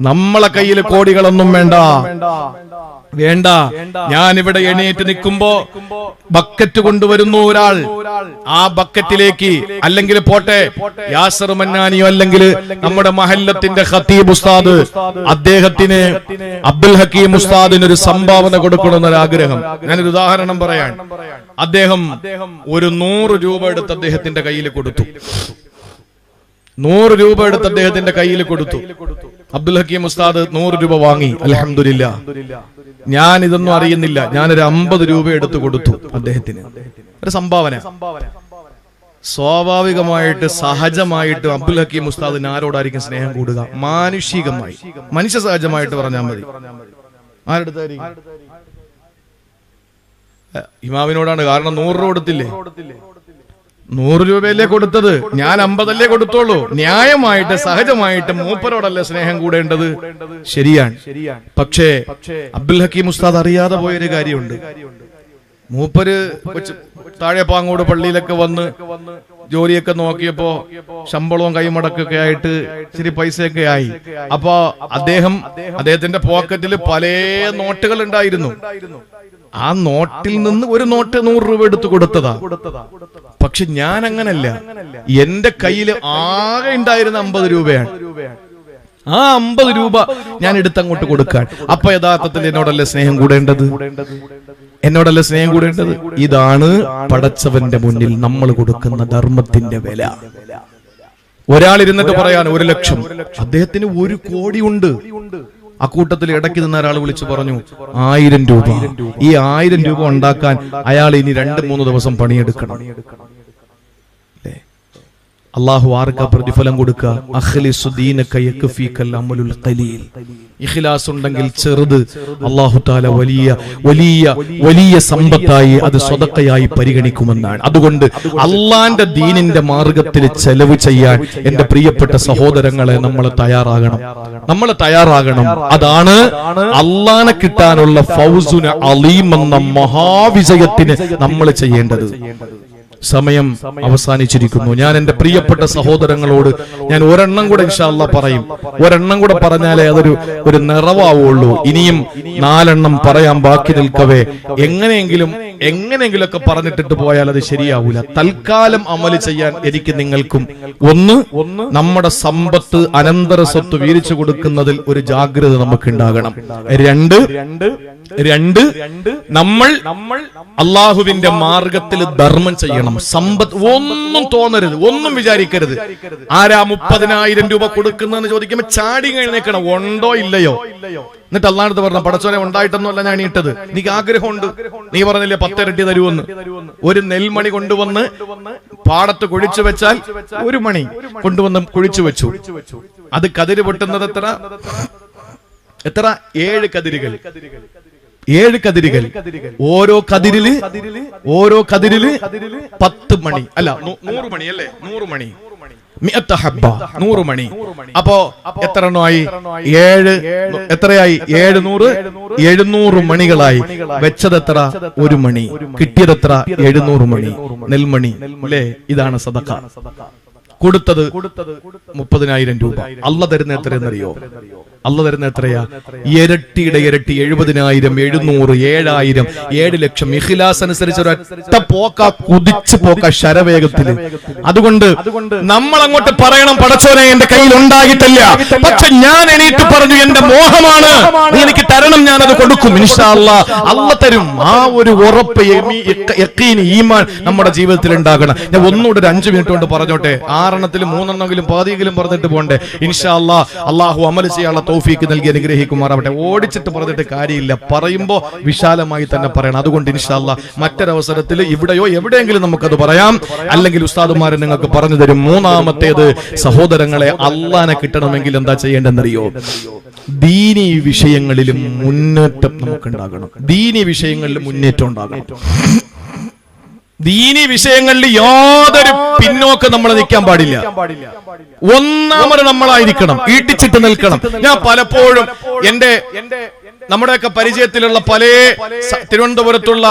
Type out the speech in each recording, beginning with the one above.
നമ്മളെ കയ്യിൽ കോടികളൊന്നും വേണ്ട. വേണ്ട. ഞാൻ ഇവിടെ എണീറ്റ് നിൽക്കുമ്പോ ബക്കറ്റ് കൊണ്ടുവരുന്നു ഒരാൾ ആ ബക്കറ്റിലേക്ക് അല്ലെങ്കിൽ പോട്ടെ യാസർ മന്നാനിയോ അല്ലെങ്കിൽ നമ്മുടെ മഹല്ലത്തിന്റെ ഖത്തീബ് ഉസ്താദ് അദ്ദേഹത്തിന് അബ്ദുൽ ഹക്കീം ഉസ്താദിന് ഒരു സംഭാവന കൊടുക്കണമെന്നൊരു ആഗ്രഹം ഞാനൊരു ഉദാഹരണം പറയാൻ. അദ്ദേഹം ഒരു നൂറ് രൂപ എടുത്ത് അദ്ദേഹത്തിന്റെ കയ്യിൽ കൊടുത്തു. നൂറ് രൂപ എടുത്ത് അദ്ദേഹത്തിന്റെ കയ്യിൽ കൊടുത്തു. അബ്ദുൽ ഹക്കീം ഉസ്താദ് നൂറ് രൂപ വാങ്ങി. അലഹമില്ല ഞാൻ ഇതൊന്നും അറിയുന്നില്ല. ഞാനൊരു അമ്പത് രൂപ എടുത്തു കൊടുത്തു അദ്ദേഹത്തിന്. ഒരു സംഭാവന. സ്വാഭാവികമായിട്ട് സഹജമായിട്ട് അബ്ദുൽ ഹക്കീം ഉസ്താദിന് ആരോടായിരിക്കും സ്നേഹം കൂടുക? മാനുഷികമായി. മനുഷ്യ സഹജമായിട്ട് പറഞ്ഞാൽ മതി. ആരെടുത്തായിരിക്കും? കാരണം നൂറ് രൂപ കൊടുത്തില്ലേ? നൂറ് രൂപയല്ലേ കൊടുത്തത്? ഞാൻ അമ്പതല്ലേ കൊടുത്തോളൂ. ന്യായമായിട്ട് സഹജമായിട്ട് മൂപ്പരോടല്ലേ സ്നേഹം കൂടേണ്ടത്? ശരിയാണ്. പക്ഷേ അബ്ദുൽ ഹക്കീം ഉസ്താദ് അറിയാതെ പോയൊരു കാര്യമുണ്ട്. മൂപ്പര് താഴെ പാങ്ങോട് പള്ളിയിലൊക്കെ വന്ന് ജോലിയൊക്കെ നോക്കിയപ്പോ ശമ്പളവും കൈമടക്കൊക്കെ ആയിട്ട് ഇച്ചിരി പൈസയൊക്കെ ആയി. അപ്പൊ അദ്ദേഹം അദ്ദേഹത്തിന്റെ പോക്കറ്റിൽ പല നോട്ടുകൾ ഉണ്ടായിരുന്നു. ആ നോട്ടിൽ നിന്ന് ഒരു നോട്ട് നൂറ് രൂപ എടുത്തു കൊടുത്തതാ. പക്ഷെ ഞാൻ അങ്ങനല്ല എന്റെ കയ്യിൽ ആകെ ഉണ്ടായിരുന്ന അമ്പത് രൂപയാണ്. ആ അമ്പത് രൂപ ഞാൻ എടുത്തങ്ങോട്ട് കൊടുക്കാൻ. അപ്പൊ യഥാർത്ഥത്തിൽ എന്നോടല്ലേ സ്നേഹം കൂടേണ്ടത്? എന്നോടല്ലേ സ്നേഹം കൂടേണ്ടത്? ഇതാണ് പടച്ചവന്റെ മുന്നിൽ നമ്മൾ കൊടുക്കുന്ന ധർമ്മത്തിന്റെ വില. ഒരാൾ ഇരുന്നിട്ട് പറയാൻ ഒരു ലക്ഷം. അദ്ദേഹത്തിന് ഒരു കോടി ഉണ്ട്. അക്കൂട്ടത്തിൽ ഇടയ്ക്ക് നിന്ന് ഒരാൾ വിളിച്ചു പറഞ്ഞു ആയിരം രൂപ. ഈ ആയിരം രൂപ ഉണ്ടാക്കാൻ അയാൾ ഇനി രണ്ട് മൂന്ന് ദിവസം പണിയെടുക്കണം? അള്ളാഹു ആർക്ക പ്രതിഫലം കൊടുക്കുക ഇഖ്ലാസ് ഉണ്ടെങ്കിൽ ചെറുത്. അള്ളാഹു താല വലിയ വലിയ വലിയ സമ്പത്തായി അത് സ്വതക്കയായി പരിഗണിക്കുമെന്നാണ്. അതുകൊണ്ട് അള്ളാന്റെ ദീനിന്റെ മാർഗത്തിൽ ചെലവ് ചെയ്യാൻ എന്റെ പ്രിയപ്പെട്ട സഹോദരങ്ങളെ നമ്മൾ തയ്യാറാകണം. നമ്മൾ തയ്യാറാകണം. അതാണ് അള്ളാനെ കിട്ടാനുള്ള ഫൗസുന അലീം എന്ന മഹാവിജയത്തിന് നമ്മൾ ചെയ്യേണ്ടത്. സമയം അവസാനിച്ചിരിക്കുന്നു. ഞാൻ എന്റെ പ്രിയപ്പെട്ട സഹോദരങ്ങളോട് ഞാൻ ഒരെണ്ണം കൂടെ ഇൻഷാല്ല പറയും. ഒരെണ്ണം കൂടെ പറഞ്ഞാലേ അതൊരു ഒരു നിറവാവുള്ളൂ. ഇനിയും നാലെണ്ണം പറയാൻ ബാക്കി നിൽക്കവേ. എങ്ങനെയെങ്കിലും എങ്ങനെയെങ്കിലുമൊക്കെ പറഞ്ഞിട്ടിട്ട് പോയാൽ അത് ശരിയാവൂല. തൽക്കാലം അമൽ ചെയ്യാൻ എനിക്ക് നിങ്ങൾക്കും ഒന്ന് നമ്മുടെ സമ്പത്ത് അനന്തര സ്വത്ത് വീരിച്ചു കൊടുക്കുന്നതിൽ ഒരു ജാഗ്രത നമുക്ക് ഉണ്ടാകണം രണ്ട് രണ്ട് നമ്മൾ നമ്മൾ അള്ളാഹുവിന്റെ മാർഗത്തിൽ ധർമ്മം ചെയ്യണം. സമ്പത്ത് ഒന്നും തോന്നരുത്. ഒന്നും വിചാരിക്കരുത്. ആരാ മുപ്പതിനായിരം രൂപ കൊടുക്കുന്നതെന്ന് ചോദിക്കുമ്പോ ചാടി കഴിഞ്ഞേക്കണം ഉണ്ടോ ഇല്ലയോ? എന്നിട്ട് അല്ലാണ്ട് പറഞ്ഞ പടച്ചോനെ ഉണ്ടായിട്ടൊന്നുമല്ല ഞാൻ ഇട്ടത്. എനിക്ക് ആഗ്രഹമുണ്ട്. നീ പറഞ്ഞില്ലേ പത്തിരട്ടി തരുമെന്ന് ഒരു നെൽമണി കൊണ്ടുവന്ന് പാടത്ത് കുഴിച്ചു വെച്ചാൽ ഒരു മണി കൊണ്ടുവന്ന് കുഴിച്ചു വെച്ചു. അത് കതിര് പൊട്ടുന്നത് എത്ര? എത്ര? ഏഴ് കതിരുകൾ. ഏഴ് കതിരുകൾ. ഓരോ കതിരിൽ ഓരോ കതിരിൽ പത്ത് മണി. അല്ല നൂറ് മണി അല്ലേ? നൂറ് മണി. നൂറ് മണി. അപ്പോ എത്ര എണ്ണമായി ഏഴ്. എത്രയായി? ഏഴ് നൂറ് എഴുന്നൂറ് മണികളായി. വെച്ചത് എത്ര ഒരു മണി. കിട്ടിയത് എത്ര എഴുന്നൂറ് മണി. നെൽമണി. അല്ലേ? ഇതാണ് സദക്ക. കൊടുത്തത് മുപ്പതിനായിരം രൂപ. അല്ല തരുന്ന എത്രയെന്നറിയോ? അല്ല തരുന്ന എത്രയാ? ഇരട്ടിയുടെ ഇരട്ടി എഴുപതിനായിരം എഴുന്നൂറ് ഏഴായിരം ഏഴ് ലക്ഷം. ഇഖിലാസ് അനുസരിച്ച് ഒരൊറ്റ പോക്ക കുതിച്ചു പോക്ക ശരവേഗത്തിൽ അതുകൊണ്ട് നമ്മൾ അങ്ങോട്ട് പറയണം പടച്ചോനെ എന്റെ കയ്യിൽ ഉണ്ടായിട്ടില്ല. പക്ഷെ ഞാൻ എണീറ്റ് പറഞ്ഞു എന്റെ മോഹമാണ്. എനിക്ക് തരണം ഞാൻ അത് കൊടുക്കും. ഇൻഷാ അല്ലാ തരും. ആ ഒരു ഉറപ്പ് ഈമാൻ നമ്മുടെ ജീവിതത്തിൽ ഉണ്ടാകണം. ഞാൻ ഒന്നുകൂടെ ഒരു അഞ്ചു മിനിറ്റ് കൊണ്ട് പറഞ്ഞോട്ടെ? ആറെണ്ണത്തിലും മൂന്നെണ്ണെങ്കിലും പാതിയെങ്കിലും പറഞ്ഞിട്ട് പോകണ്ടേ? ഇൻഷാ അള്ളാഹു അമൽ ചെയ്യാനുള്ള തൗഫീക്ക് നൽകി അനുഗ്രഹിക്കുമാറാവട്ടെ. ഓടിച്ചിട്ട് പറഞ്ഞിട്ട് കാര്യമില്ല. പറയുമ്പോൾ വിശാലമായി തന്നെ പറയണം. അതുകൊണ്ട് ഇൻഷാല്ല മറ്റൊരവസരത്തിൽ ഇവിടെയോ എവിടെയെങ്കിലും നമുക്കത് പറയാം. അല്ലെങ്കിൽ ഉസ്താദുമാരെ നിങ്ങൾക്ക് പറഞ്ഞു തരും. മൂന്നാമത്തേത് സഹോദരങ്ങളെ അള്ളാനെ കിട്ടണമെങ്കിൽ എന്താ ചെയ്യേണ്ടെന്നറിയോ ദീനി വിഷയങ്ങളിലും മുന്നേറ്റം നമുക്കുണ്ടാകണം. ദീനി വിഷയങ്ങളിലും മുന്നേറ്റം ഉണ്ടാകണം. ദീനി വിഷയങ്ങളിൽ യാതൊരു പിന്നോക്കം നമ്മൾ നിൽക്കാൻ പാടില്ല. ഒന്നാമത് നമ്മളായിരിക്കണം. ഈട്ടിച്ചിട്ട് നിൽക്കണം. ഞാൻ പലപ്പോഴും എന്റെ നമ്മുടെയൊക്കെ പരിചയത്തിലുള്ള പല തിരുവനന്തപുരത്തുള്ള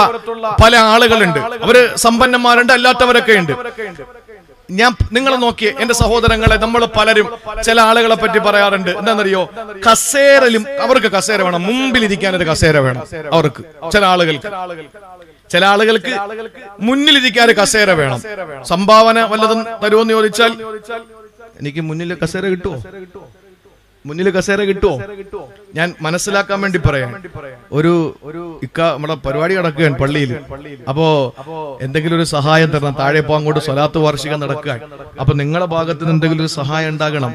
പല ആളുകളുണ്ട്. അവർ സമ്പന്നന്മാരുണ്ട് അല്ലാത്തവരൊക്കെ ഉണ്ട്. ഞാൻ നിങ്ങൾ നോക്കിയേ എന്റെ സഹോദരങ്ങളെ നമ്മൾ പലരും ചില ആളുകളെ പറ്റി പറയാറുണ്ട്. എന്താണെന്നറിയോ? കസേരയിലും അവർക്ക് കസേര വേണം. മുമ്പിലിരിക്കാൻ ഒരു കസേര വേണം അവർക്ക്. ചില ആളുകൾക്ക്. ചില ആളുകൾക്ക് മുന്നിലിരിക്കാൻ കസേര വേണം. സംഭാവന വല്ലതും തരുമെന്ന് ചോദിച്ചാൽ എനിക്ക് മുന്നിൽ കസേര കിട്ടുമോ? മുന്നിൽ കസേര കിട്ടുമോ? ഞാൻ മനസ്സിലാക്കാൻ വേണ്ടി പറയാം. ഒരു ഇക്ക നമ്മുടെ പരിപാടി നടക്കുകയാണ് പള്ളിയിൽ. അപ്പോ എന്തെങ്കിലും ഒരു സഹായം തരണം. താഴെ പോ അങ്ങോട്ട് സ്വലാത്ത് വാർഷികം നടക്കുക അപ്പൊ നിങ്ങളുടെ ഭാഗത്ത് നിന്ന് എന്തെങ്കിലും ഒരു സഹായം ഉണ്ടാകണം.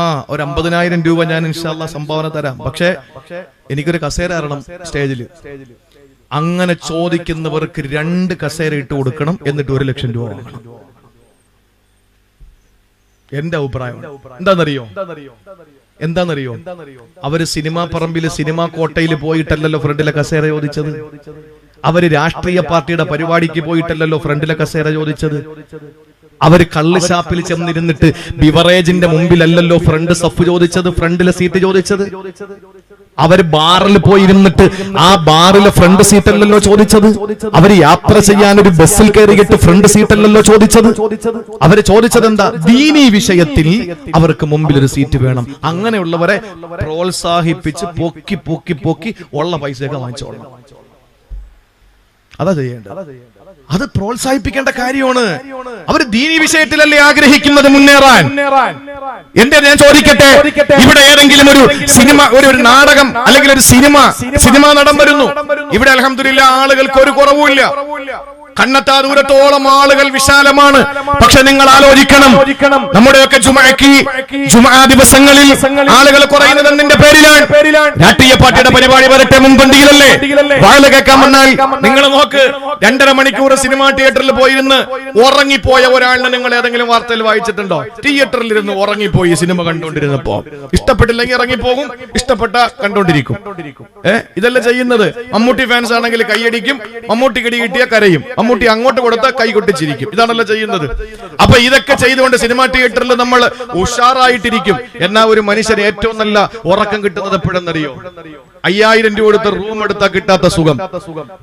ആ ഒരു അമ്പതിനായിരം രൂപ ഞാൻ ഇൻഷാല്ല സംഭാവന തരാം. പക്ഷേ എനിക്കൊരു കസേര തരണം സ്റ്റേജിൽ അങ്ങനെ ചോദിക്കുന്നവർക്ക് രണ്ട് കസേര ഇട്ട് കൊടുക്കണം എന്നിട്ട് ഒരു ലക്ഷം രൂപ വാങ്ങണം എന്റെ അഭിപ്രായം എന്താണെന്നറിയോ? എന്താണെന്നറിയോ? അവർ സിനിമാ പറമ്പിൽ സിനിമാ കോട്ടയിൽ പോയിട്ടല്ലല്ലോ ഫ്രണ്ടിലെ കസേര ചോദിച്ചത്? അവർ രാഷ്ട്രീയ പാർട്ടിയുടെ പരിപാടിക്ക് പോയിട്ടല്ലല്ലോ ഫ്രണ്ടിലെ കസേര ചോദിച്ചത്? അവർ കള്ള് ഷാപ്പിൽ ചെന്നിരുന്നിട്ട് ബിവറേജിന്റെ മുമ്പിലല്ലല്ലോ ഫ്രണ്ട് സഫ് ചോദിച്ചത്? ഫ്രണ്ടിലെ സീറ്റ് ചോദിച്ചത്? അവർ ബാറിൽ പോയി പോയിരുന്നിട്ട് ആ ബാറിലെ ഫ്രണ്ട് സീറ്റ് അല്ലല്ലോ ചോദിച്ചത്? അവർ യാത്ര ചെയ്യാൻ ഒരു ബസ്സിൽ കയറിയിട്ട് ഫ്രണ്ട് സീറ്റ് അല്ലല്ലോ ചോദിച്ചത്? അവർ ചോദിച്ചത് എന്താ ദീനീ വിഷയത്തിൽ അവർക്ക് മുമ്പിൽ ഒരു സീറ്റ് വേണം. അങ്ങനെയുള്ളവരെ പ്രോത്സാഹിപ്പിച്ച് പൊക്കി പൊക്കി പൊക്കി ഉള്ള പൈസയൊക്കെ വാങ്ങിച്ചോളണം. അതാ ചെയ്യേണ്ടത്. അത് പ്രോത്സാഹിപ്പിക്കേണ്ട കാര്യമാണ്. അവർ ദീനി വിഷയത്തിലല്ലേ ആഗ്രഹിക്കുന്നത്? മുന്നേറാൻ. എന്റെ ഞാൻ ചോദിക്കട്ടെ? ഇവിടെ ഏതെങ്കിലും ഒരു സിനിമ ഒരു ഒരു നാടകം അല്ലെങ്കിൽ ഒരു സിനിമ സിനിമ നടൻ വരുന്നു. ഇവിടെ അലഹമില്ല ആളുകൾക്ക് ഒരു കുറവുമില്ല. കണ്ണത്താ ദൂരത്തോളം ആളുകൾ വിശാലമാണ്. പക്ഷെ നിങ്ങൾ ആലോചിക്കണം. നമ്മുടെയൊക്കെ ചുമക്കി ജുമാ ദിവസങ്ങളിൽ ആളുകൾ കുറയുന്നത് എന്തിന്റെ പേരിലാണ്. രാഷ്ട്രീയ പാർട്ടിയുടെ പരിപാടി വരട്ടെ മുൻപന്തിയിലല്ലേ? വാഴ കേൾക്കാൻ വന്നാൽ നിങ്ങൾ നോക്ക് രണ്ടര മണിക്കൂർ സിനിമാ തിയേറ്ററിൽ പോയിരുന്ന് ഉറങ്ങിപ്പോയ ഒരാളിനെ നിങ്ങൾ ഏതെങ്കിലും വാർത്തയിൽ വായിച്ചിട്ടുണ്ടോ? തിയേറ്ററിൽ ഇരുന്ന് ഉറങ്ങിപ്പോയി സിനിമ കണ്ടുകൊണ്ടിരുന്നപ്പോ ഇഷ്ടപ്പെട്ടില്ലെങ്കിൽ ഇറങ്ങിപ്പോകും ഇഷ്ടപ്പെട്ട കണ്ടോണ്ടിരിക്കും ഏഹ് ഇതല്ല ചെയ്യുന്നത്? മമ്മൂട്ടി ഫാൻസ് ആണെങ്കിൽ കൈയടിക്കും മമ്മൂട്ടി കിടി കിട്ടിയ കരയും. മമ്മൂട്ടി അങ്ങോട്ട് കൊടുത്താൽ കൈ കൊട്ടിച്ചിരിക്കും. ഇതാണല്ലോ ചെയ്യുന്നത്. അപ്പൊ ഇതൊക്കെ ചെയ്തുകൊണ്ട് സിനിമാ തിയേറ്ററിൽ നമ്മൾ ഉഷാറായിട്ടിരിക്കും. എന്നാ ഒരു മനുഷ്യന് ഏറ്റവും നല്ല ഉറക്കം കിട്ടുന്നത് എപ്പോഴെന്നറിയോ? അയ്യായിരം രൂപ കൊടുത്ത് റൂം എടുത്താൽ കിട്ടാത്ത സുഖം.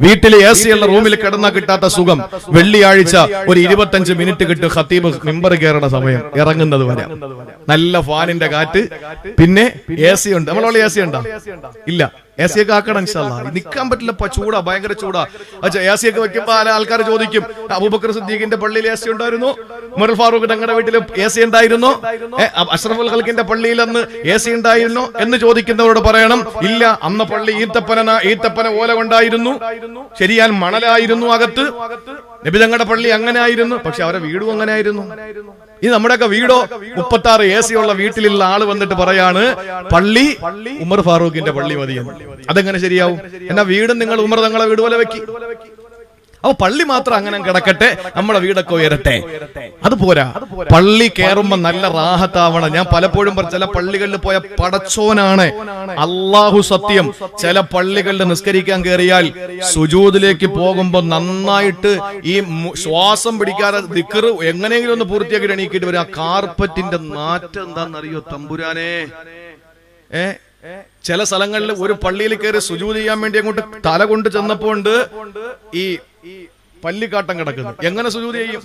വീട്ടിൽ എ സി ഉള്ള റൂമിൽ കിടന്നാൽ കിട്ടാത്ത സുഖം. വെള്ളിയാഴ്ച ഒരു ഇരുപത്തഞ്ച് മിനിറ്റ് കിട്ടും ഖത്തീബ് മെമ്പർ കയറുന്ന സമയം. ഇറങ്ങുന്നത് വരെ. നല്ല ഫാനിന്റെ കാറ്റ്. പിന്നെ എ സി ഉണ്ട്. നമ്മളോട് എ സി ഉണ്ടോ? ഇല്ല. എ സി ഒക്കെ ആക്കണം ഇൻഷാല്ലാ നിൽക്കാൻ പറ്റില്ല ചൂടാ ഭയങ്കര ചൂടാ. അച്ഛാ എ സി ഒക്കെ വെക്കുമ്പോ ആൾക്കാർ ചോദിക്കും അബൂബക്കർ സിദ്ദീഖിന്റെ പള്ളിയിൽ എ സി ഉണ്ടായിരുന്നു ഉമർ ഫാറൂഖ് തങ്ങളുടെ വീട്ടിൽ എ സി ഉണ്ടായിരുന്നു അഷ്റഫുൽ ഖൽക്കിന്റെ പള്ളിയിൽ അന്ന് എ സി ഉണ്ടായിരുന്നു എന്ന് ചോദിക്കുന്നവരോട് പറയണം. ഇല്ല അന്ന് പള്ളി ഈത്തപ്പന ഈത്തപ്പന ഓല കൊണ്ടായിരുന്നു. ശരിയാൻ മണലായിരുന്നു അകത്ത്. നബി തങ്ങളുടെ പള്ളി അങ്ങനെ ആയിരുന്നു പക്ഷെ അവരെ വീടും അങ്ങനെ ആയിരുന്നു ഈ നമ്മുടെയൊക്കെ വീടോ? മുപ്പത്തി ആറ് എ സി ഉള്ള വീട്ടിലുള്ള ആൾ വന്നിട്ട് പറയാണ് പള്ളി ഉമർ ഫാറൂഖിന്റെ പള്ളി മതിയെന്ന്. അതെങ്ങനെ ശരിയാവും? എന്നാ വീടും നിങ്ങൾ ഉമർ തങ്ങളെ വീട് പോലെ വെക്കി. അപ്പൊ പള്ളി മാത്രം അങ്ങനെ കിടക്കട്ടെ നമ്മുടെ വീടൊക്കെ ഉയരട്ടെ. അത് പോരാ. പള്ളി കയറുമ്പോ നല്ല റാഹത്താവണം. ഞാൻ പലപ്പോഴും ചില പള്ളികളിൽ പോയ പടച്ചോനാണ്. അള്ളാഹു സത്യം. ചില പള്ളികളിൽ നിസ്കരിക്കാൻ കയറിയാൽ സുജൂതിലേക്ക് പോകുമ്പോ നന്നായിട്ട് ഈ ശ്വാസം പിടിക്കാതെ ദിക്കറ് എങ്ങനെയെങ്കിലും ഒന്ന് പൂർത്തിയാക്കി എണീക്കിട്ട് വരും. ആ കാർപ്പറ്റിന്റെ നാറ്റം എന്താണെന്നറിയോ തമ്പുരാനെ? ഏ? ചില സ്ഥലങ്ങളിൽ ഒരു പള്ളിയിൽ കയറി സുജൂത് ചെയ്യാൻ വേണ്ടി അങ്ങോട്ട് തല കൊണ്ട് ചെന്നപ്പോ ഉണ്ട് ഈ പല്ലിക്കാട്ടം കിടക്കുന്നു എങ്ങനെ സുജൂത് ചെയ്യും?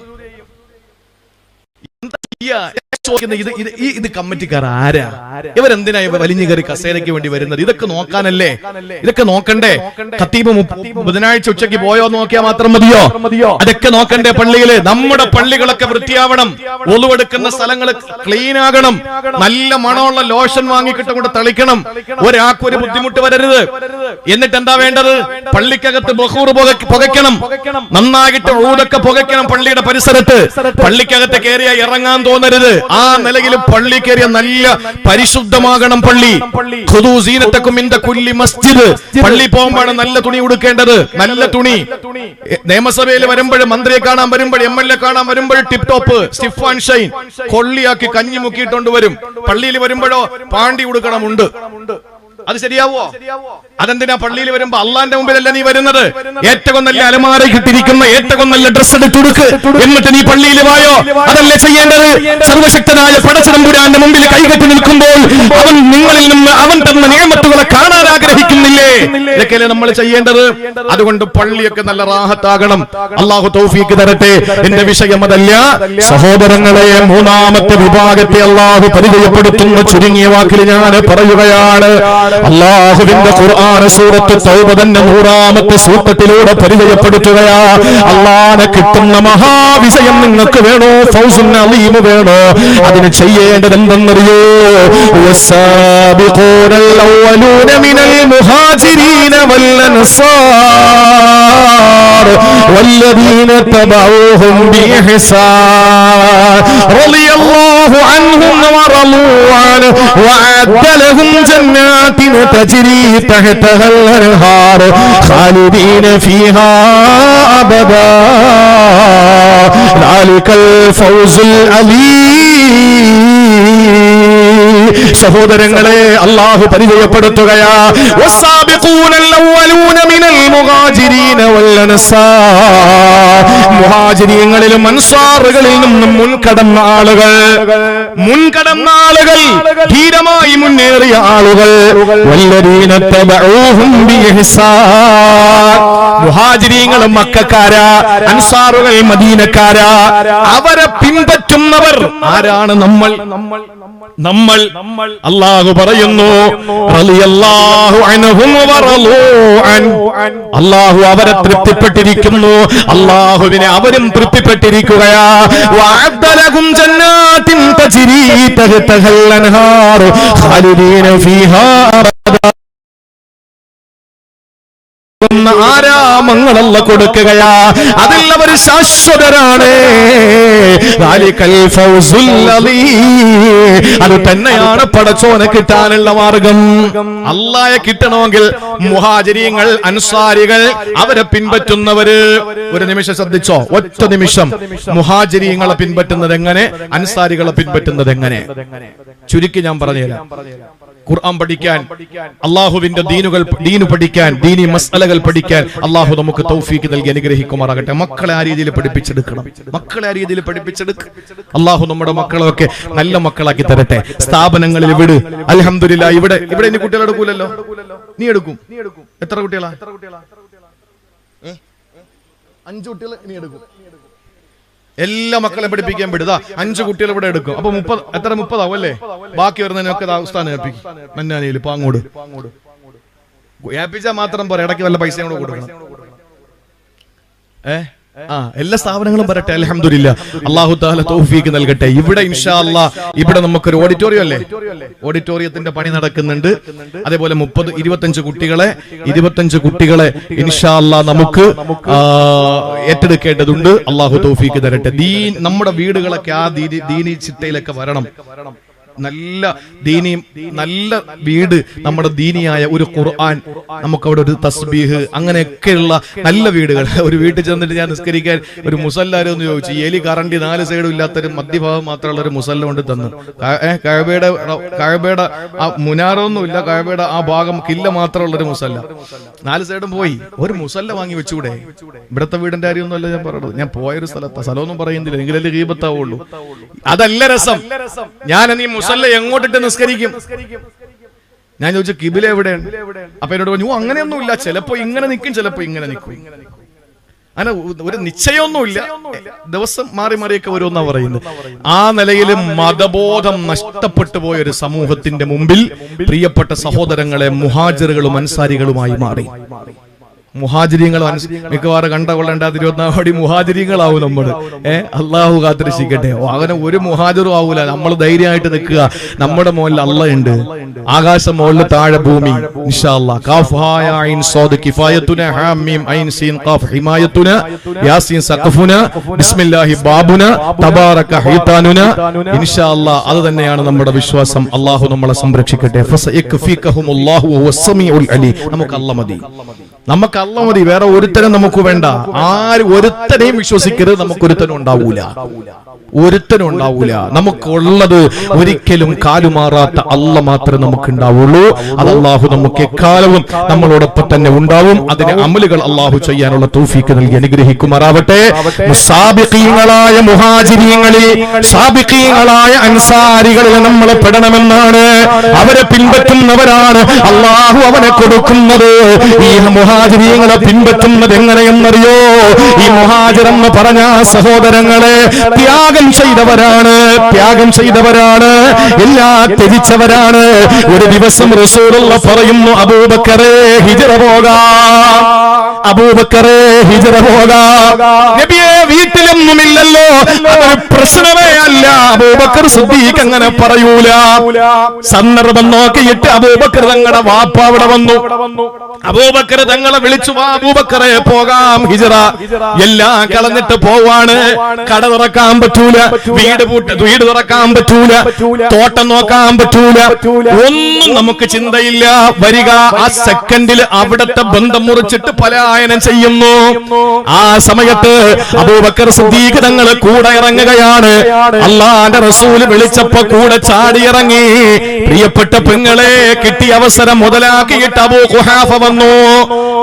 ഇത് ഇത് ഇത് കമ്മിറ്റിക്കാർ ആരാ? ഇവരെന്തിനാ ഇവ വലിഞ്ഞു കയറി കസേരയ്ക്ക് വേണ്ടി വരുന്നത്? ഇതൊക്കെ നോക്കാനല്ലേ? ഇതൊക്കെ നോക്കണ്ടേ? മുപ്പ- ബുധനാഴ്ച ഉച്ചയ്ക്ക് പോയോ നോക്കിയാ നോക്കിയാൽ മാത്രം മതിയോ? അതൊക്കെ നോക്കണ്ടേ പള്ളിയിൽ? നമ്മുടെ പള്ളികളൊക്കെ വൃത്തിയാവണം. ഒളിവെടുക്കുന്ന സ്ഥലങ്ങൾ ക്ലീൻ ആകണം. നല്ല മണമുള്ള ലോഷൻ വാങ്ങിക്കിട്ട് കൂടെ തളിക്കണം. ഒരാൾക്കൊരു ബുദ്ധിമുട്ട് വരരുത്. എന്നിട്ട് എന്താ വേണ്ടത്? പള്ളിക്കകത്ത് ബഹൂർ പുക- പുകയ്ക്കണം. നന്നായിട്ട് ഊതൊക്കെ പുകയ്ക്കണം പള്ളിയുടെ പരിസരത്ത്. പള്ളിക്കകത്ത് കയറിയ ഇറങ്ങാൻ തോന്നരുത്. ആ നിലയിൽ പള്ളി കയറിയ നല്ല പരിശുദ്ധമാകണം പള്ളി. കുല്ലി മസ്ജിദ്. പള്ളി പോകുമ്പോഴാണ് നല്ല തുണി ഉടുക്കേണ്ടത്. നല്ല തുണി. നിയമസഭയിൽ വരുമ്പോൾ മന്ത്രിയെ കാണാൻ വരുമ്പോൾ എം എൽ എ കാണാൻ വരുമ്പോൾ tip top stiff and shine. കൊള്ളിയാക്കി കഞ്ഞി മുക്കിയിട്ടുണ്ട് വരും. പള്ളിയിൽ വരുമ്പോഴോ പാണ്ടി ഉടുക്കണം ഉണ്ട് അത് ശരിയാവോ അതെന്തിനാ പള്ളിയിൽ വരുമ്പോ അള്ളാന്റെ മുമ്പിലല്ല നീ വരുന്നത്? ഏറ്റവും നല്ല അലമാര കിട്ടിയിരിക്കുന്ന ഏറ്റവും നല്ല ഡ്രസ് എടുത്തുടുക്ക് എന്നിട്ട് നീ പള്ളിയിൽ വായോ? അതല്ലേ ചെയ്യേണ്ടത്? സർവശക്തനായ പടച്ചതമ്പുരാന്റെ മുമ്പിൽ കൈകെട്ടി നിൽക്കുമ്പോൾ അവൻ നിങ്ങളിൽ നിന്ന് അവൻ തന്ന നിയമത്തുകളെ കാണാൻ ആഗ്രഹിക്കുന്നില്ലേ? ഇതൊക്കെയല്ലേ നമ്മൾ ചെയ്യേണ്ടത്? അതുകൊണ്ട് പള്ളിയൊക്കെ നല്ല റാഹത്താകണം. അള്ളാഹു തൗഫീക്ക് തരട്ടെ. എന്റെ വിഷയം അതല്ല. സഹോദരങ്ങളെ മൂന്നാമത്തെ വിഭാഗത്തെ അള്ളാഹു പരിചയപ്പെടുത്തുന്ന ചുരുങ്ങിയ വാക്കിൽ ഞാൻ പറയുകയാണ്. അള്ളാഹുവിന്റെ ഖുർആൻ സൂറത്ത് തൗബ തന്നെ നൂറാമത്തെ സൂക്തത്തിലൂടെ പരിചയപ്പെടുത്തുകയാ അള്ളാഹനെ കിട്ടുന്ന മഹാവിഷയം നിങ്ങൾക്ക് വേണോ ഫൗസുൻ അലീം വേണോ അതിന് ചെയ്യേണ്ടത് എന്തെന്നറിയോ والسابقون الأولون من المهاجرين والأنصار والذين اتبعوهم بإحسان رضي الله عنهم ورضوا عنه وأعد لهم جنات تجري تحتها الأنهار خالدين فيها أبدا. ذلك الفوز العليم സഹോദരങ്ങളെ അള്ളാഹു പരിചയപ്പെടുത്തുകയാ. നിന്നും മുൻകടന്ന ആളുകൾ മുൻകടന്ന ആളുകൾ ധീരമായി മുന്നേറിയ ആളുകൾ. മുഹാജിരിയങ്ങളും മക്കാരാ അൻസാറുകൾ മദീനക്കാരാ. അവരെ പിൻപറ്റുന്നവർ ആരാണ് നമ്മൾ? നമ്മൾ. നമ്മൾ. അള്ളാഹു പറയുന്നു. അള്ളാഹു അവരെ തൃപ്തിപ്പെട്ടിരിക്കുന്നു അള്ളാഹുവിനെ അവരും തൃപ്തിപ്പെട്ടിരിക്കുകയാ ജന്നാത്തിൻ അൻഹാർ ഖാലിദീന. എന്ന ആരാമങ്ങളല്ല കൊടുക്കുകയാ? അതിൽ അവർ ശാശ്വതരാണ്. അത് തന്നെയാണ് പടച്ചോനെ കിട്ടാനുള്ള മാർഗം. അള്ളായെ കിട്ടണമെങ്കിൽ മുഹാചര്യങ്ങൾ അനുസാരികൾ അവരെ പിൻപറ്റുന്നവര് ഒരു നിമിഷം ശ്രദ്ധിച്ചോ? ഒറ്റ നിമിഷം. മുഹാചര്യങ്ങളെ പിൻപറ്റുന്നത് എങ്ങനെ അൻസാരികളെ പിൻപറ്റുന്നത് എങ്ങനെ ചുരുക്കി ഞാൻ പറഞ്ഞുതരാം. ഖുർആൻ പഠിക്കാൻ അള്ളാഹുവിന്റെ ദീനുകൾ ദീനു പഠിക്കാൻ ദീനി മസലകൾ പഠിക്കാൻ അള്ളാഹു നമുക്ക് തൗഫീക്ക് നൽകി അനുഗ്രഹിക്കുമാറാകട്ടെ. മക്കളെ ആ രീതിയിൽ പഠിപ്പിച്ചെടുക്കണം. മക്കളെ ആ രീതിയിൽ പഠിപ്പിച്ചെടുക്ക. അള്ളാഹു നമ്മുടെ മക്കളൊക്കെ നല്ല മക്കളാക്കി തരട്ടെ. സ്ഥാപനങ്ങളിൽ വിട്. അലഹമില്ല ഇവിടെ ഇവിടെ ഇനി കുട്ടികൾ എടുക്കൂലല്ലോ? നീ എടുക്കും. എത്ര കുട്ടികളാ? അഞ്ചു കുട്ടികൾ നീ എടുക്കും. എല്ലാ മക്കളെ പഠിപ്പിക്കാൻ വിടുക അഞ്ച് കുട്ടികൾ ഇവിടെ എടുക്കും. അപ്പൊ മുപ്പത് എത്ര മുപ്പതാവും അല്ലേ? ബാക്കി വരുന്നതിനൊക്കെ അവസ്ഥാനം ഏൽപ്പിക്കും. മന്നാനിയിൽ പാങ്ങോട്. ഏൽപ്പിച്ചാൽ മാത്രം പോരാ. ഇടയ്ക്ക് വല്ല പൈസ കൂടെ കൊടുക്കണം. ഏ? ആ എല്ലാ സ്ഥാപനങ്ങളും വരട്ടെ. അലഹമില്ല അള്ളാഹു താല തൗഫീക്ക് നൽകട്ടെ. ഇവിടെ ഇൻഷാ അല്ലാ ഇവിടെ നമുക്കൊരു ഓഡിറ്റോറിയം അല്ലേ? ഓഡിറ്റോറിയത്തിന്റെ പണി നടക്കുന്നുണ്ട്. അതേപോലെ മുപ്പത് ഇരുപത്തഞ്ച് കുട്ടികളെ ഇരുപത്തഞ്ച് കുട്ടികളെ ഇൻഷാ അല്ലാ നമുക്ക് ഏറ്റെടുക്കേണ്ടതുണ്ട്. അള്ളാഹു തൗഫീക്ക് തരട്ടെ. ദീൻ നമ്മുടെ വീടുകളൊക്കെ ആ ദീനി ചിട്ടയിലൊക്കെ വരണം. നല്ല ദീനി നല്ല വീട് നമ്മുടെ ദീനിയായ ഒരു ഖുർആൻ. നമുക്ക് അവിടെ ഒരു തസ്ബീഹ് അങ്ങനെയൊക്കെയുള്ള നല്ല വീടുകൾ. ഒരു വീട്ടിൽ ചെന്നിട്ട് ഞാൻ നിസ്കരിക്കാൻ ഒരു മുസല്ലാരോ എന്ന് ചോദിച്ചു. എലി കറണ്ടി നാല് സൈഡും ഇല്ലാത്തൊരു മധ്യഭാഗം മാത്രമുള്ള ഒരു മുസല്ല കൊണ്ട് തന്നു. കഴബയുടെ കഴബയുടെ ആ മുനാറൊന്നും ഇല്ല. കഴബയുടെ ആ ഭാഗം കില്ല മാത്രമുള്ള ഒരു മുസല്ല. നാല് സൈഡും പോയി. ഒരു മുസല്ല വാങ്ങി വെച്ചൂടെ? ഇവിടുത്തെ വീടിന്റെ കാര്യമൊന്നും അല്ല ഞാൻ പറയുന്നത് ഞാൻ പോയൊരു സ്ഥലത്ത്. സ്ഥലമൊന്നും പറയുന്നില്ല. എങ്കിലല്ലേ ഗീപത്താവുള്ളൂ അതല്ല രസം. ഞാൻ നീ മുസല്ല എങ്ങോട്ടിട്ട് നിസ്കരിക്കും? ഞാൻ ചോദിച്ചു കിബില എവിടെയാണ് അപ്പൊ എന്നോട് പറഞ്ഞു അങ്ങനെയൊന്നും ഇല്ല ചിലപ്പോ ഇങ്ങനെ നിൽക്കും ചിലപ്പോ ഇങ്ങനെ നിൽക്കും അങ്ങനെ ഒരു നിശ്ചയമൊന്നുമില്ല. ദിവസം മാറി മാറിയൊക്കെ വരുമെന്നാ പറയുന്നത്. ആ നിലയിൽ മതബോധം നഷ്ടപ്പെട്ടു പോയ ഒരു സമൂഹത്തിന്റെ മുമ്പിൽ പ്രിയപ്പെട്ട സഹോദരങ്ങളെ മുഹാജറുകളും അൻസാരികളുമായി മാറി. മുഹാജിരിങ്ങൾ മിക്കവാറും കണ്ടകൊള്ളേണ്ടാത്ത ഇരുപത്തിനാല് കോടി മുഹാജിരിങ്ങളാവും നമ്മൾ ഏ? അള്ളാഹു കാത്തിരക്ഷിക്കട്ടെ. അങ്ങനെ ഒരു മുഹാജിറും ആവൂല. നമ്മൾ ധൈര്യമായിട്ട് നിൽക്കുക. നമ്മുടെ മുകളിൽ അള്ള ഉണ്ട്. ആകാശം മുകളിൽ താഴെ ഭൂമി. അത് തന്നെയാണ് നമ്മുടെ വിശ്വാസം. അള്ളാഹു നമ്മളെ സംരക്ഷിക്കട്ടെ. നമുക്ക് അല്ല മതി. നമുക്ക് അല്ല മതി വേറെ ഒരുത്തനും നമുക്ക് വേണ്ട. ആര് ഒരുത്തനെയും വിശ്വസിക്കരുത് നമുക്ക് ഒരുത്തനും ഉണ്ടാവൂല. ഒരുത്തനും ഉണ്ടാവൂല. നമുക്കുള്ളത് ഒരിക്കലും കാലുമാറാത്ത അല്ല മാത്രമേ നമുക്ക് ഉണ്ടാവുള്ളൂ അത് അള്ളാഹു നമുക്ക് എക്കാലവും നമ്മളോടൊപ്പം തന്നെ ഉണ്ടാവും. അതിന് അമലുകൾ അള്ളാഹു ചെയ്യാനുള്ള തൂഫീക്ക് നൽകി അനുഗ്രഹിക്കുമാറാവട്ടെ. സാബിഖീങ്ങളായ മുഹാചിരിയങ്ങളിൽ സാബിഖീങ്ങളായ അൻസാരികളിൽ നമ്മൾ പെടണമെന്നാണ്. അവരെ പിൻപറ്റുന്നവരാണ് അള്ളാഹു അവനെ കൊടുക്കുന്നത്. ഈ മുഹാജിരിയങ്ങളെ പിൻപറ്റുന്നത് എങ്ങനെയെന്നറിയോ? ഈ മുഹാജിർ എന്ന് പറഞ്ഞ സഹോദരങ്ങളെ ത്യാഗം ചെയ്തവരാണ് ത്യാഗം ചെയ്തവരാണ് എല്ലാ ത്യജിച്ചവരാണ്. ഒരു ദിവസം റസൂറുള്ള പറയുന്നു അബൂബക്കറേ ഹിജറ പോകാം. അബൂബക്കറേ ഹിജറ പോകാം. നബിയെ വീട്ടിലൊന്നുമില്ലല്ലോ. അതൊരു പ്രശ്നമേ അല്ല. അബൂബക്കർ സുദ്ദീഖ് അങ്ങനെ പറയൂല. സന്ദർഭം നോക്കിയിട്ട് അബൂബക്കർ തങ്ങളുടെ വാപ്പ അവിടെ വന്നു. അബൂബക്കർ തങ്ങളെ വിളിച്ചു വാ അബൂബക്കറെ പോകാം ഹിജറ. എല്ലാം കളഞ്ഞിട്ട് പോവാണ്. കട തുറക്കാൻ പറ്റൂല. വീട് പൂട്ട വീട് തുറക്കാൻ പറ്റൂല. തോട്ടം നോക്കാൻ പറ്റൂല. ഒന്നും നമുക്ക് ചിന്തയില്ല. വരിക ആ സെക്കൻഡിൽ അവിടത്തെ ബന്ധം മുറിച്ചിട്ട് പലായനം ചെയ്യുന്നു. ആ സമയത്ത് അബൂബക്കർ സിദ്ദീഖ് തങ്ങൾ കൂടെ ഇറങ്ങുകയാണ്. അള്ളാന്റെ റസൂൽ വിളിച്ചപ്പോ കൂടെ ചാടിയിറങ്ങി. പ്രിയപ്പെട്ട പെങ്ങളെ കിട്ടിയ അവസരം മുതലാക്കിയിട്ട് അബൂ ഖുഹാഫ വന്നു.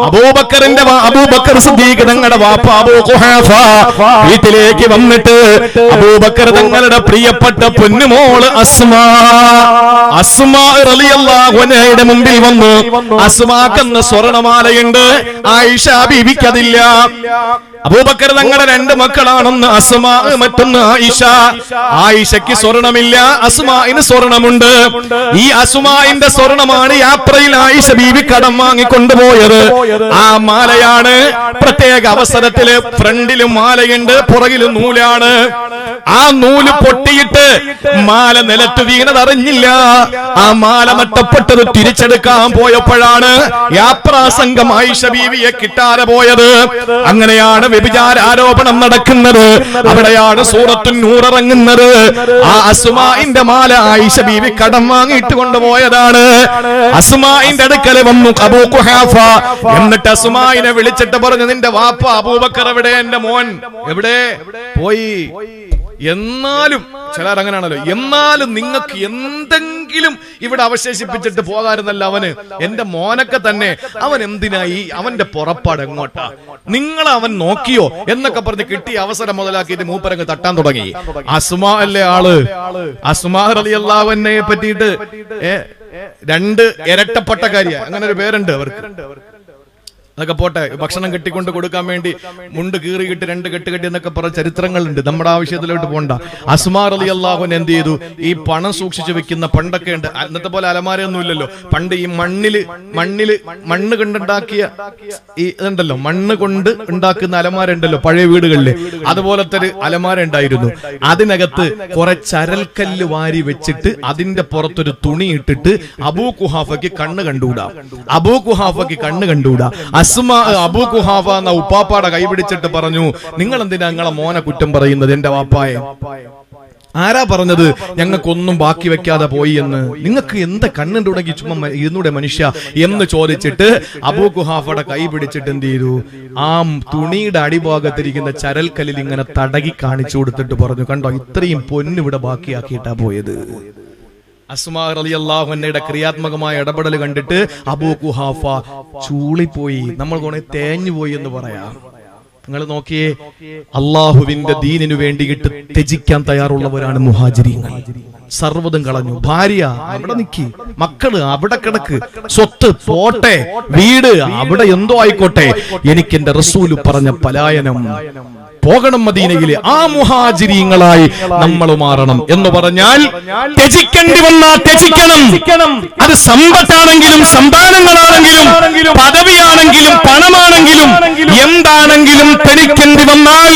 അബൂബക്കറിന്റെ അബൂബക്കർ സിദ്ദീഖ് തങ്ങളുടെ വാപ്പ അബൂ ഖുഹാഫ വീട്ടിലേക്ക് വന്നിട്ട് അബൂബക്കർ തങ്ങളുടെ പ്രിയപ്പെട്ട പൊന്നുമോൾ അസ്മാ അസ്മാ റളിയല്ലാഹു അൻഹയുടെ മുമ്പിൽ വന്നു. അസ്മാക്കെന്ന സ്വർണമാലയുണ്ട്. ആയിഷ ബീവിക്കതില്ല. അബൂബക്കർ തങ്ങളുടെ രണ്ട് മക്കളാണെന്ന് അസ്മാ മറ്റൊന്ന് ആയിഷ. ആയിഷയ്ക്ക് സ്വർണമില്ല അസ്മായിന് സ്വർണമുണ്ട്. ഈ അസുമായിന്റെ സ്വർണമാണ് യാത്രയിൽ ആയിഷ ബീവി കടം വാങ്ങി കൊണ്ടുപോയത് ആ മാലയാണ് പ്രത്യേക അവസരത്തിൽ ഫ്രണ്ടിലും മാലയുണ്ട് പുറകിലും നൂലാണ്. ആ നൂൽ പൊട്ടിയിട്ട് മാല നിലത്ത് വീണതറിഞ്ഞില്ല ആ മാല മട്ടപ്പെട്ടത് തിരിച്ചെടുക്കാൻ പോയപ്പോഴാണ് യാത്രാസംഘം ആയിഷ ബീവിയെ കിട്ടാതെ പോയത്. അങ്ങനെയാണ് വ്യഭിചാര ആരോപണം നടക്കുന്നത്. അവിടെയാണ് സൂറത്തു നൂറിറങ്ങുന്നത് ആ അസുമാന്റെ മാല ആയിഷ ബീവി കടം വാങ്ങിയിട്ട് കൊണ്ടുപോയതാണ്. അസുമാന്റെ അടുക്കൽ വന്നു അബൂ ഖുഹാഫ എന്നിട്ട് അസുമായിനെ വിളിച്ചിട്ട് പറഞ്ഞു നിന്റെ വാപ്പ അബൂബക്കർ എവിടെ? എന്റെ മോൻ എവിടെ? പോയി എന്നാലും ചിലർ അങ്ങനെയാണല്ലോ എന്നാലും നിങ്ങൾക്ക് എന്തെങ്കിലും ഇവിടെ അവശേഷിപ്പിച്ചിട്ട് പോകാറുന്നല്ല അവന്. എന്റെ മോനൊക്കെ തന്നെ അവൻ എന്തിനായി? അവന്റെ പുറപ്പാട് എങ്ങോട്ടാ? നിങ്ങൾ അവൻ നോക്കിയോ? എന്നൊക്കെ പറഞ്ഞ് കിട്ടിയ അവസരം മുതലാക്കിയിട്ട് മൂപ്പരങ്ങ് തട്ടാൻ തുടങ്ങി. അസുമാ അല്ലേ ആൾ? അസുമാ റളിയല്ലാഹുവിനെ പറ്റിയിട്ട് രണ്ട് ഇരട്ടപ്പെട്ട കാര്യ. അങ്ങനെ ഒരു പേരുണ്ട് അവർക്ക്. അതൊക്കെ പോട്ടെ. ഭക്ഷണം കെട്ടിക്കൊണ്ട് കൊടുക്കാൻ വേണ്ടി മുണ്ട് കീറി കീറിയിട്ട് രണ്ട് കെട്ട് കെട്ടി എന്നൊക്കെ പറഞ്ഞ ചരിത്രങ്ങളുണ്ട്. നമ്മുടെ ആവശ്യത്തിലോട്ട് പോണ്ട. അസ്മാർ അലി അള്ളാഹുൻ എന്ത് ചെയ്തു? ഈ പണം സൂക്ഷിച്ചു വെക്കുന്ന പണ്ടൊക്കെ ഉണ്ട്. അന്നത്തെ പോലെ അലമാരയൊന്നും ഇല്ലല്ലോ. പണ്ട് ഈ മണ്ണിൽ മണ്ണിൽ മണ്ണ് കൊണ്ടുണ്ടാക്കിയ ഈ ഇതുണ്ടല്ലോ. മണ്ണ് കൊണ്ട് ഉണ്ടാക്കുന്ന അലമാര ഉണ്ടല്ലോ പഴയ വീടുകളിൽ. അതുപോലത്തെ ഒരു അലമാര ഉണ്ടായിരുന്നു. അതിനകത്ത് കുറെ ചരൽക്കല്ല് വാരി വെച്ചിട്ട് അതിന്റെ പുറത്തൊരു തുണി ഇട്ടിട്ട് അബൂ കുഹാഫയ്ക്ക് കണ്ണ് കണ്ടുകൂടാ. അബൂ കുഹാഫയ്ക്ക് കണ്ണ് കണ്ടുകൂടാ. അബൂ എന്ന ഉപ്പാപ്പാടെ കൈപിടിച്ചിട്ട് പറഞ്ഞു നിങ്ങൾ എന്തിനാ നിങ്ങളെ മോനെ കുറ്റം പറയുന്നത് എന്റെ വാപ്പായ? ആരാ പറഞ്ഞത്? ഞങ്ങൾക്കൊന്നും ബാക്കി വെക്കാതെ പോയി എന്ന്. നിങ്ങൾക്ക് എന്ത് കണ്ണിന്റെ ഉണ്ടെങ്കിൽ ചുമ്മാ ഇരുന്നൂടെ മനുഷ്യ? എന്ന് ചോദിച്ചിട്ട് അബൂ കുഹാഫയുടെ കൈ പിടിച്ചിട്ട് എന്ത് ചെയ്തു? ആ തുണിയുടെ അടിഭാഗത്തിരിക്കുന്ന ചരൽക്കല്ലിൽ ഇങ്ങനെ തടകി കാണിച്ചു കൊടുത്തിട്ട് പറഞ്ഞു കണ്ടോ ഇത്രയും പൊന്നിവിടെ ബാക്കിയാക്കിയിട്ടാ പോയത്. അസ്മാ ക്രിയാത്മകമായ ഇടപെടൽ കണ്ടിട്ട് അബൂ കുഹാഫ ചൂളിപ്പോയി നമ്മൾ കൊണേ തേഞ്ഞു പോയി എന്ന് പറയാം. നിങ്ങൾ നോക്കിയേ അള്ളാഹുവിന്റെ ദീനിനു വേണ്ടിയിട്ട് ത്യജിക്കാൻ തയ്യാറുള്ളവരാണ് മുഹാജിരിങ്ങൾ. സർവതും കളഞ്ഞു. ഭാര്യ അവിടെ നിക്കി. മക്കൾ അവിടെ കിടക്ക്. സ്വത്ത് പോട്ടെ വീട് അവിടെ എന്തോ ആയിക്കോട്ടെ. എനിക്ക് എന്റെ റസൂൽ പറഞ്ഞ പലായനം പോകണം മദീനയിലെ ആ മുഹാജിരിങ്ങളായി നമ്മൾ മാറണം എന്ന് പറഞ്ഞാൽ ത്യജിക്കേണ്ടി വന്നാൽ ത്യജിക്കണം. അത് സമ്പത്താണെങ്കിലും സമ്പാദങ്ങളാണെങ്കിലും പദവിയാണെങ്കിലും പണമാണെങ്കിലും എന്താണെങ്കിലും ത്യജിക്കേണ്ടി വന്നാൽ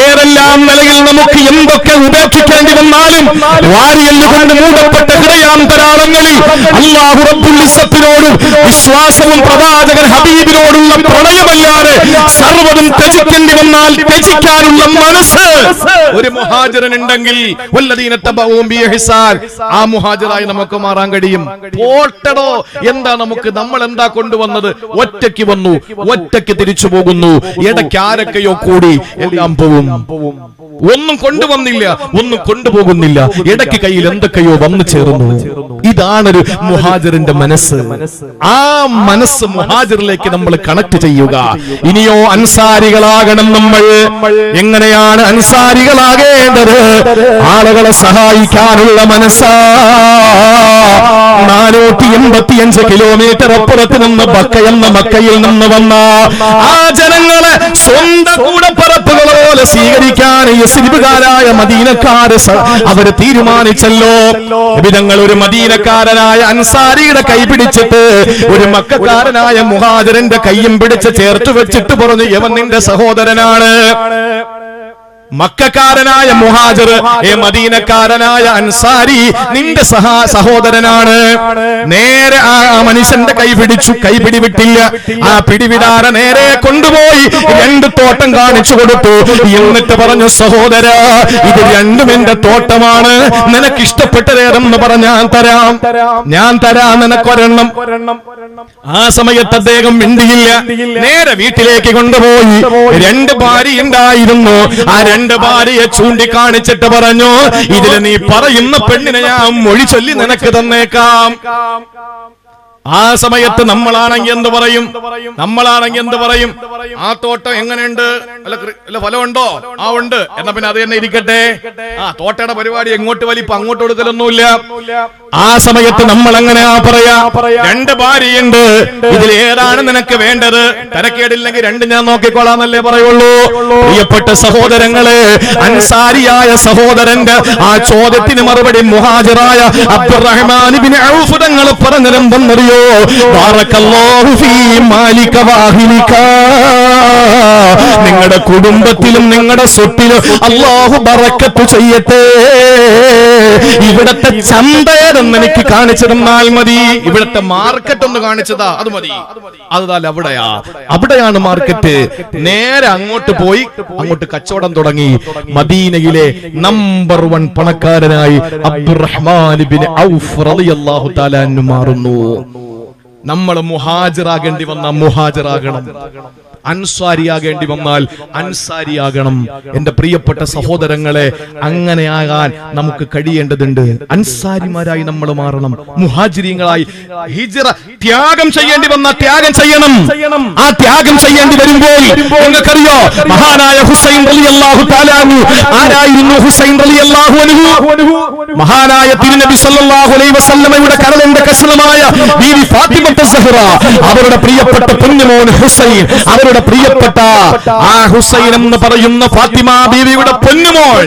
ഏതെല്ലാം നിലയിൽ നമുക്ക് എന്തൊക്കെ ഉപേക്ഷിക്കേണ്ടി വന്നാലും വാരിയല്ലുകൊണ്ട് മൂടപ്പെട്ട ഹൃദയാന്തരാളങ്ങളിൽ അള്ളാഹു റബ്ബുൽ ഇസ്സത്തിനോടും വിശ്വാസവും പ്രവാചകൻ ഹബീബിനോടുള്ള പ്രണയമല്ലാതെ സർവതും ത്യജിക്കേണ്ടി വന്നാൽ ത്യജിക്കണം മനസ്സ്. ഒരു മുഹാജരൻ ഉണ്ടെങ്കിൽ ആ മുഹാജറായി നമുക്ക് മാറാൻ കഴിയും. പോട്ടടോ. എന്താ നമുക്ക് നമ്മൾ എന്താ കൊണ്ടുവന്നത്? ഒറ്റയ്ക്ക് വന്നു. ഒറ്റയ്ക്ക് തിരിച്ചു പോകുന്നു. ഇടയ്ക്ക് ആരൊക്കെയോ കൂടി എല്ലാം പോവും. ഒന്നും കൊണ്ടുവന്നില്ല. ഒന്നും കൊണ്ടുപോകുന്നില്ല. ഇടയ്ക്ക് കയ്യിൽ എന്തൊക്കെയോ വന്നു ചേർന്നു. ഇതാണൊരു മുഹാജിറിന്റെ മനസ്സ്. ആ മനസ്സ് മുഹാജിറിലേക്ക് നമ്മൾ കണക്ട് ചെയ്യുക. ഇനിയോ അൻസാരികളാകണം നമ്മൾ. എങ്ങനെയാണ് അനുസാരികളാകേണ്ടത്? ആളുകളെ സഹായിക്കാനുള്ള മനസ്സാ. നാനൂറ്റി എൺപത്തിയഞ്ച് കിലോമീറ്റർ അപ്പുറത്ത് നിന്ന് ബക്ക എന്ന മക്കയിൽ നിന്ന് വന്ന ആ ജനങ്ങളെ സ്വന്തം കൂടപ്പറപ്പുകൾ പോലെ സ്വീകരിക്കാൻ യസിബുകാരായ മദീനക്കാര് അവർ തീരുമാനിച്ചല്ലോ. വിധങ്ങൾ ഒരു മദീനക്കാരനായ അൻസാരിയുടെ കൈ പിടിച്ചിട്ട് ഒരു മക്കാരനായ മുഹാജരന്റെ കൈയും പിടിച്ച് ചേർത്ത് വെച്ചിട്ട് പറഞ്ഞു യവൻ നിന്റെ സഹോദരനാണ്. മക്കാരനായ മുഹാജർ ഏ മദീനക്കാരനായ അൻസാരി നിന്റെ സഹാ സഹോദരനാണ്. നേരെ ആ മനുഷ്യന്റെ കൈ പിടിച്ചു കൈ പിടിവിട്ടില്ല. ആ പിടിവിടാതെ നേരെ കൊണ്ടുപോയി രണ്ട് തോട്ടം കാണിച്ചു കൊടുത്തു. എന്നിട്ട് പറഞ്ഞു സഹോദര ഇത് രണ്ടും എന്റെ തോട്ടമാണ്. നിനക്ക് ഇഷ്ടപ്പെട്ടതേതെന്ന് ഞാൻ തരാം. ഞാൻ തരാം നിനക്കൊരെണ്ണം. ആ സമയത്ത് അദ്ദേഹം മിണ്ടിയില്ല. നേരെ വീട്ടിലേക്ക് കൊണ്ടുപോയി. രണ്ട് ഭാര്യ ഉണ്ടായിരുന്നു ആ രണ്ട് ഭാര്യയെ ചൂണ്ടിക്കാണിച്ചിട്ട് പറഞ്ഞു ഇതിൽ നീ പറയുന്ന പെണ്ണിനെ ഞാൻ മൊഴി ചൊല്ലി നിനക്ക് തന്നേക്കാം. ആ സമയത്ത് നമ്മളാണെങ്കിൽ എന്ത് പറയും? നമ്മളാണെങ്കിൽ എന്ത് പറയും? ആ തോട്ടം എങ്ങനെയുണ്ട്? അല്ല ഫലമുണ്ടോ? ആ ഉണ്ട്. എന്നാ പിന്നെ അത് തന്നെ ഇരിക്കട്ടെ. ആ തോട്ടയുടെ പരിപാടി എങ്ങോട്ട് വലിപ്പം അങ്ങോട്ട് കൊടുക്കലൊന്നുമില്ല ആ സമയത്ത് നമ്മൾ അങ്ങനെ പറയാ? രണ്ട് ഭാര്യയുണ്ട്. ഇതിൽ ഏതാണ് നിനക്ക് വേണ്ടത്? തരക്കേടില്ലെങ്കിൽ രണ്ട് ഞാൻ നോക്കിക്കോളാന്നല്ലേ പറയുള്ളൂ. പ്രിയപ്പെട്ട സഹോദരങ്ങളെ അൻസാരിയായ സഹോദരന്റെ ആ ചോദ്യത്തിന് മറുപടി മുഹാജറായ അബ്ദുറഹ്മാൻ പറഞ്ഞിരുന്നെന്നറിയോ ഫീ മാലിക നിങ്ങളുടെ കുടുംബത്തിലും നിങ്ങളുടെ സ്വത്തിലും അള്ളാഹു ബറക്കത്ത് ചെയ്യട്ടെ. ഇവിടത്തെ ചന്തയെന്ന് എനിക്ക് കാണിച്ചു തന്നാൽ മതി. ഇവിടത്തെ മാർക്കറ്റ് ഒന്ന് കാണിച്ചതാ അത് മതി. അതുതാൽ അവിടെയാ അവിടെയാണ് മാർക്കറ്റ് നേരെ അങ്ങോട്ട് പോയി അങ്ങോട്ട് കച്ചവടം തുടങ്ങി. മദീനയിലെ നമ്പർ വൺ പണക്കാരനായി അബ്ദുറഹ്മാൻ ഔഫ് റളിയല്ലാഹു തആല മാറുന്നു. നമ്മൾ മുഹാജറാകേണ്ടി വന്ന മുഹാജിറാകണം. അൻസാരിയാകേണ്ടി വന്നാൽ അൻസാരിയാകണം. എന്റെ പ്രിയപ്പെട്ട സഹോദരങ്ങളെ അങ്ങനെയാകാൻ നമുക്ക് കഴിയേണ്ടതുണ്ട്. അൻസാരിമാരായി നമ്മൾ മാറണം. മുഹാജിരിങ്ങളായി ഹിജറ ത്യാഗം ചെയ്യേണ്ടി വന്ന ത്യാഗം ചെയ്യണം. ആ ത്യാഗം ചെയ്യേണ്ടി വരുമ്പോൾ നിങ്ങൾക്കറിയോ? മഹാനായ ഹുസൈൻ റളിയല്ലാഹു തആല അൻഹു ആരായിരുന്നു ഹുസൈൻ റളിയല്ലാഹു അൻഹു? മഹാനായ തിരുനബി സല്ലല്ലാഹു അലൈഹി വസല്ലമയുടെ കരളിന്റെ കഷണമായ ബീവി ഫാത്തിമത്ത് സഹ്റ. അവരുടെ പ്രിയപ്പെട്ട പൊന്നുമോൻ ഹുസൈൻ അവരുടെ പ്രിയപ്പെട്ട ആ ഹുസൈൻ എന്ന് പറയുന്ന ഫാത്തിമ ബീവിയുടെ പൊന്നുമോൻ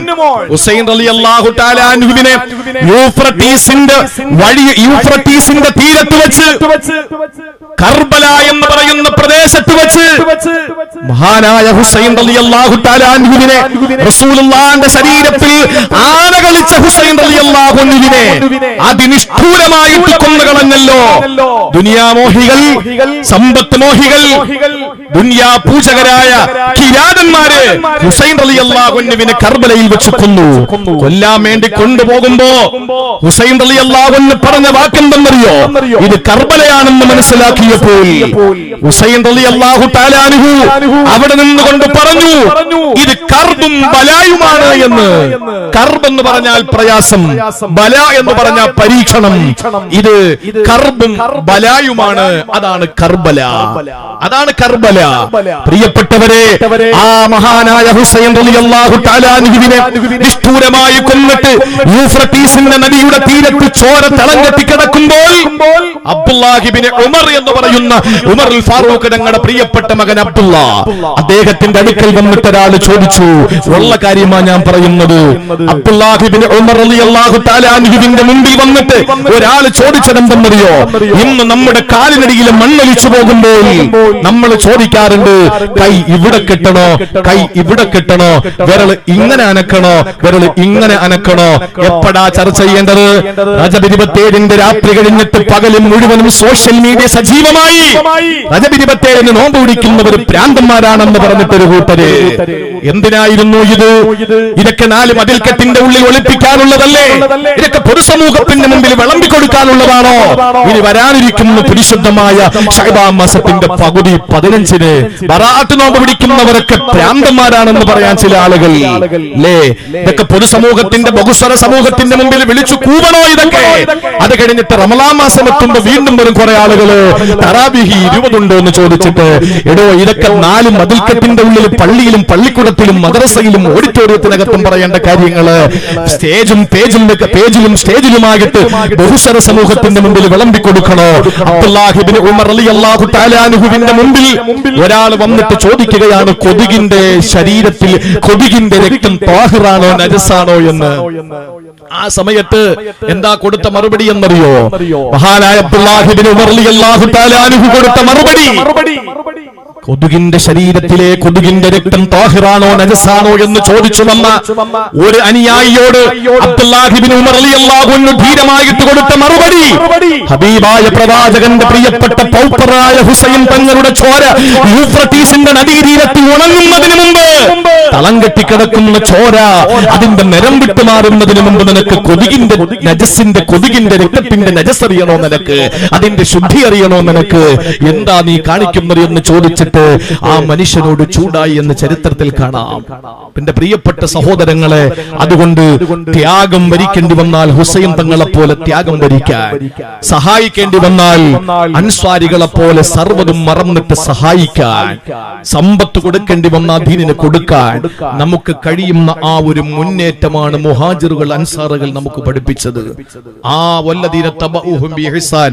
ഹുസൈൻ റളിയല്ലാഹു അള്ളാഹു അൻഹുവിനെ യൂഫ്രട്ടീസിന്റെ വഴി യൂഫ്രട്ടീസിന്റെ തീരത്ത് വെച്ച്. കർബല എന്ന് പറയുന്ന പ്രദേശത്ത് വെച്ച് മഹാനായ ഹുസൈൻ റളിയല്ലാഹു തആല അൻഹുവിനെ റസൂലുള്ളാന്റെ ശരീരത്തിൽ ആന കളിച്ച ഹുസൈൻ റളിയല്ലാഹു അൻഹുവിനെ അതിനിഷ്ഠൂരമായിട്ട് കൊന്നുകളഞ്ഞല്ലോ ദുനിയാമോഹികൾ സമ്പത്ത് മോഹികൾ ദുനിയാ പൂജകരായ കിരാതന്മാര് ഹുസൈൻ റളിയല്ലാഹു അൻഹുവിനെ കർബലയിൽ വെച്ച് കൊന്നു. കൊല്ലാൻ വേണ്ടി കൊണ്ടുപോകുമ്പോ ഹുസൈൻ റളിയല്ലാഹു അൻഹു പറഞ്ഞ വാക്കെന്തെന്നറിയോ? ഇത് കർബലയാണെന്ന് മനസ്സിലാക്കിയപ്പോൾ ഹുസൈൻ അൻഹു അവിടെ നിന്നുകൊണ്ട് പറഞ്ഞു ഇത് കർബും ബലായുമാണ് എന്ന് കർബ് എന്ന് പറഞ്ഞാൽ പ്രയാസം ബല എന്ന് പറഞ്ഞാൽ പരീക്ഷണം ഇത് കർബും ബലായുമാണ് അതാണ് കർബല. അതാണ് കർബല. പ്രിയപ്പെട്ടവരെ ആ മഹാനായ ഹുസൈൻ നിഷ്ഠൂരമായി കൊന്നിട്ട് യൂഫ്രട്ടീസിന്റെ നദിയുടെ തീരത്ത് ചോര തളഞ്ഞെത്തി കിടക്കുമ്പോൾ അബ്ദുല്ലാഹിബിനെ ഉമർ എന്ന് പറയുന്ന ഉമർ ഫാറൂഖ് ഞങ്ങളുടെ പ്രിയപ്പെട്ട മകൻ അബ്ദുള്ള. അദ്ദേഹത്തിന്റെ അടുക്കൽ വന്നിട്ട് ഒരാൾ ചോദിച്ചു ഉള്ള കാര്യമാണ് ഞാൻ പറയുന്നത്. അബ്ദുല്ലാഹിബിന് ഉമർ മുമ്പിൽ വന്നിട്ട് ഒരാൾ ചോദിച്ചതെന്തെന്നറിയോ ഇന്ന് നമ്മുടെ കാലിനടിയിൽ മണ്ണൊലിച്ചു പോകുമ്പോൾ നമ്മൾ ചോദിക്കാറുണ്ട് കൈ ഇവിടെ കെട്ടണോ? കൈ ഇവിടെ കെട്ടണോ? വിരൽ ഇങ്ങനെ അനക്കണോ? വിരൽ ഇങ്ങനെ അനക്കണോ? എപ്പോഴാ ചർച്ച ചെയ്യേണ്ടത്? രജബ് ഇരുപത്തിയേഴിന്റെ രാത്രി കഴിഞ്ഞിട്ട് പകലും മുഴുവനും സോഷ്യൽ മീഡിയ സജീവ സജീവമായി രജപിരിപത്തേഴിന് നോമ്പ് പിടിക്കുന്നവർ ഭ്രാന്തന്മാരാണെന്ന് പറഞ്ഞിട്ടൊരു കൂട്ടര്. എന്തിനായിരുന്നു ഇത്? ഇതൊക്കെ നാല് മതിൽക്കെട്ടിന്റെ ഉള്ളിൽ ഒളിപ്പിക്കാനുള്ളതല്ലേ? ഇതൊക്കെ പൊതുസമൂഹത്തിന്റെ മുമ്പിൽ വിളമ്പി കൊടുക്കാനുള്ളതാണോ? ഇനി വരാനിരിക്കുന്ന പരിശുദ്ധമായ ഷൈബാം മാസത്തിന്റെ പകുതി പതിനഞ്ചിന് ബറാത്ത് നോമ്പ് പിടിക്കുന്നവരൊക്കെ ഭ്രാന്തന്മാരാണെന്ന് പറയാൻ ചില ആളുകൾ. അല്ലേ ഇതൊക്കെ പൊതുസമൂഹത്തിന്റെ ബഹുസ്വര സമൂഹത്തിന്റെ മുമ്പിൽ വിളിച്ചു കൂവണോ ഇതൊക്കെ? അത് കഴിഞ്ഞിട്ട് റമലാ മാസം എത്തുമ്പോ വീണ്ടും വരും കുറെ ആളുകൾ. തറാബിഹി ഇരുപതുണ്ടോ എന്ന് ചോദിച്ചിട്ട് എടോ ഇതൊക്കെ നാല് മതിൽക്കെട്ടിന്റെ ഉള്ളിൽ പള്ളിയിലും പള്ളിക്കൂടത്തിലും മദ്രസയിലും ഓഡിറ്റോറിയത്തിനകത്തും പറയേണ്ട കാര്യങ്ങൾ സ്റ്റേജും പേജും പേജിലും സ്റ്റേജിലുമായിട്ട് ബഹുസ്വര സമൂഹത്തിന്റെ മുമ്പിൽ വിളമ്പി കൊടുക്കണോ? അബ്ദുല്ലാഹിബിന് ഉമർ അലി അള്ളാഹു താലാനുഹുവിന്റെ മുമ്പിൽ ഒരാൾ വന്നിട്ട് ചോദിക്കുകയാണ് കൊതുകിന്റെ ശരീരത്തിൽ കൊതുകിന്റെ രക്തം താഹിറാണോ നജസാണോ എന്ന്. ആ സമയത്ത് എന്താ കൊടുത്ത മറുപടി എന്നറിയോ? മഹാനായ കൊടുത്ത മറുപടി. കൊതുകിന്റെ ശരീരത്തിലെ കൊതുകിന്റെ രക്തം താഹിറാണോ നജസാണോ എന്ന് ചോദിച്ചു വന്ന ഒരു അനുയായിയോട് ധീരമായിട്ട് കൊടുത്ത മറുപടി. ഹബീബായ പ്രവാചകന്റെ പ്രിയപ്പെട്ട പൗപ്പറായ ഹുസൈൻ തങ്ങളുടെ ചോര യൂഫ്രട്ടീസിന്റെ നദീതീരത്തിൽ ഉണങ്ങുന്നതിന് മുമ്പ് തളം കെട്ടിക്കിടക്കുന്ന ചോര അതിന്റെ നിരം വിട്ടു മാറുന്നതിന് മുമ്പ് നിനക്ക് കൊതുകിന്റെ നജസിന്റെ കൊതുകിന്റെ രക്തത്തിന്റെ നജസ് അറിയണോ നിനക്ക്? അതിന്റെ ശുദ്ധി അറിയണോ നിനക്ക്? എന്താ നീ കാണിക്കുന്നത് എന്ന് ചോദിച്ചിട്ട് ആ മനുഷ്യനോട് ചൂടായി എന്ന് ചരിത്രത്തിൽ കാണാം. എന്റെ പ്രിയപ്പെട്ട സഹോദരങ്ങളെ അതുകൊണ്ട് ത്യാഗം വരിക്കേണ്ടി വന്നാൽ ഹുസൈൻ തങ്ങളെ പോലെ ത്യാഗം വരിക്കാൻ സഹായിക്കേണ്ടി വന്നാൽ അൻസ്വാരികളെ പോലെ സർവതും മറന്നിട്ട് സഹായിക്കാൻ സമ്പത്ത് കൊടുക്കേണ്ടി വന്നാൽ ദീനിന് കൊടുക്കാൻ നമുക്ക് കഴിയുന്ന ആ ഒരു മുന്നേറ്റമാണ് മുഹാജിറുകൾ അൻസാറുകൾ നമുക്ക് പഠിപ്പിച്ചത്. ആ വല്ലദീന തബഊഹും ബിഹിസാൻ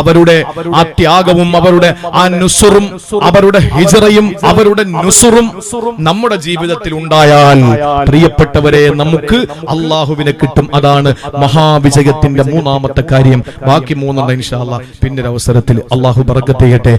അവരുടെ ആ ത്യാഗവും അവരുടെ ആ നുസുറും അവരുടെ ഹിജറയും അവരുടെ നുസുറും നമ്മുടെ ജീവിതത്തിൽ ഉണ്ടായാൽ പ്രിയപ്പെട്ടവരെ നമുക്ക് അള്ളാഹുവിനെ കിട്ടും. അതാണ് മഹാവിജയത്തിന്റെ മൂന്നാമത്തെ കാര്യം. ബാക്കി മൂന്നെണ്ണം ഇൻഷാ അല്ലാ പിന്നൊരു അവസരത്തിൽ അള്ളാഹു ബറക്കത്ത് ചെയ്യട്ടെ.